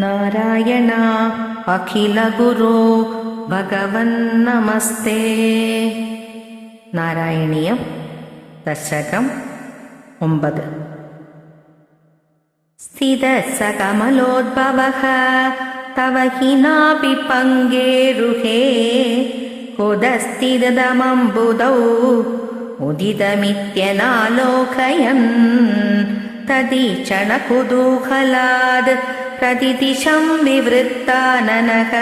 नारायणा अखिलगुरो भगवन्नमस्ते। नारायणीयं दशकम् ओम्बद् स्थितः स कमलोद्भवः तव हि नापि पङ्गेरुहे कुदस्तिदमम्बुदौ उदितमित्यनालोकयन् तदीचणकुतूहलाद् प्रतिदिशं विवृत्ताननः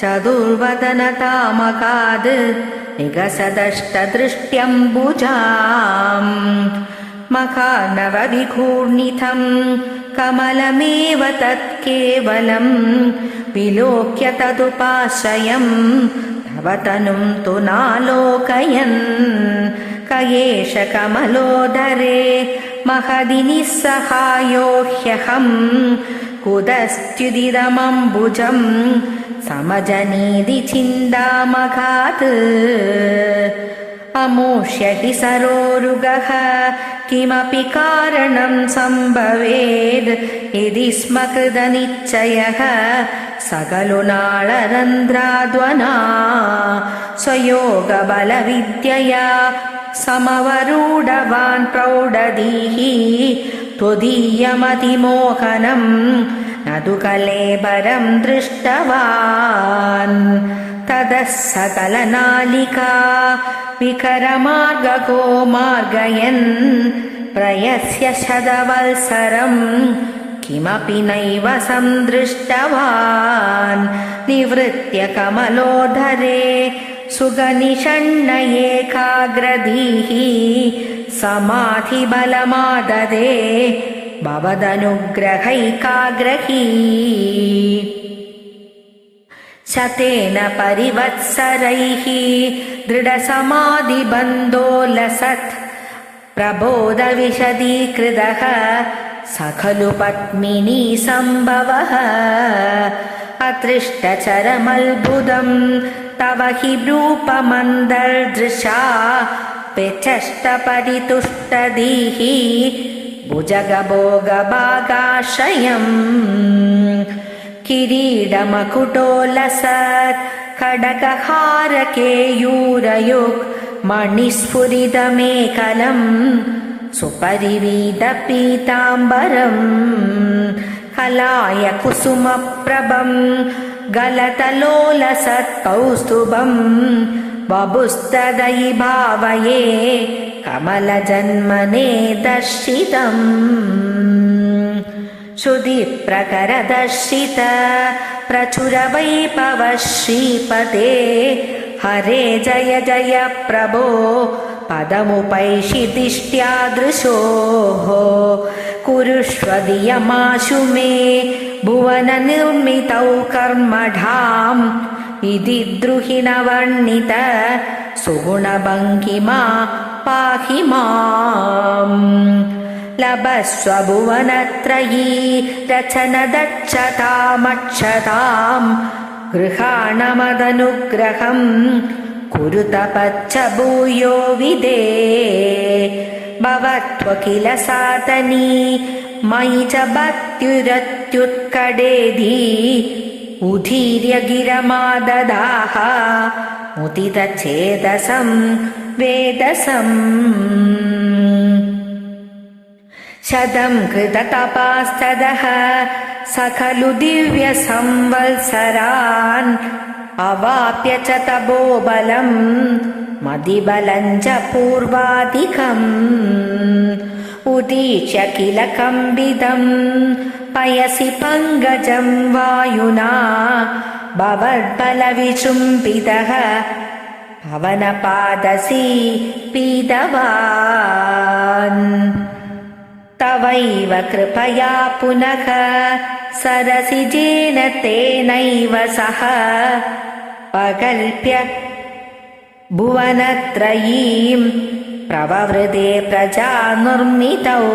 चतुर्वदनतामकाद् निगसदष्टदृष्ट्यम्बुजाम् मखानवविघूर्णितं कमलमेव तत्केवलं विलोक्य तदुपाश्रयम् तव तनुं तु नालोकयन् क एष कमलोदरे महदि निःसहायो ह्यहम् कुतस्त्युदिदमम्बुजम् समजनीदि छिन्दामघात् अमोष्य हि सरोरुगः किमपि कारणं सम्भवेद् यदि स्म कृतनिश्चयः सकलु नाळरन्ध्राद्वना स्वयोगबलविद्यया समवरूढवान् प्रौढधीः त्वदीयमतिमोहनम् न तु कलेबरं दृष्टवान्। ततः सकलनालिका विकरमार्गको मार्गयन् प्रयस्य शतवल्सरम् किमपि नैव सन्दृष्टवान् निवृत्य कमलोधरे सुगनिषण्ण एकाग्रधीः समाधिबलमाददे भवदनुग्रहैकाग्रही। शतेन परिवत्सरैः दृढसमाधिबन्धोलसत् प्रबोधविशदीकृतः स खलु पद्मिनी सम्भवः अतृष्टचरमल्बुदम् तव हि रूपमन्दर्दृशा पेचष्टपरितुष्टदीः भुजगभोगभागाश्रयम् किरीडमकुटोलसत् खडगहारकेयूरयुक् मणिस्फुरितमेकलम् सुपरिवीदपीताम्बरम् कलाय कुसुमप्रभम् गलतलोलसत्कौस्तुभम् बभुस्तदयि भावये कमलजन्मने दर्शितम् श्रुतिप्रकरदर्शित प्रचुरवैभव श्रीपदे हरे जय जय प्रभो पदमुपैषिदिष्ट्यादृशोः कुरुष्वदियमाशु मे भुवननिर्मितौ कर्मढाम् इति द्रुहिणवर्णित सुगुणभङ्गिमा पाहि माम् लभस्व भुवनत्रयी रचनदक्षतामक्षताम् गृहाणमदनुग्रहम् कुरुतपच्च भूयो विदे भवत्व किल सातनी मयि च भक्त्युरत्युत्कडेधी उदीर्य गिरमाददाः मुदितचेतसं वेदसम् शतं कृततपास्तदः स खलु दिव्यसंवत्सरान्। अवाप्य च तपोबलम् मदिबलम् च पूर्वाधिकम् उदीच्य किल कम्बितम् पयसि पङ्कजम् वायुना भवद्बलविचुम्बितः पवनपादसी पीतवान्। तवैव कृपया पुनः सरसिजेन तेनैव सह प्रकल्प्य भुवनत्रयीं प्रववृदे प्रजानुर्मितौ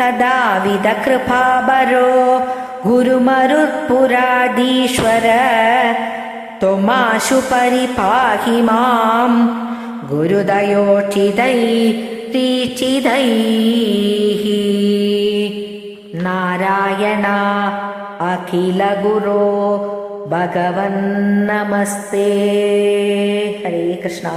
तदाविदकृपाबरो गुरुमरुत्पुराधीश्वर त्वमाशु परिपाहि माम् गुरुदयोचिदै ीचिदैः नारायण अखिलगुरो भगवन्नमस्ते हरे कृष्णा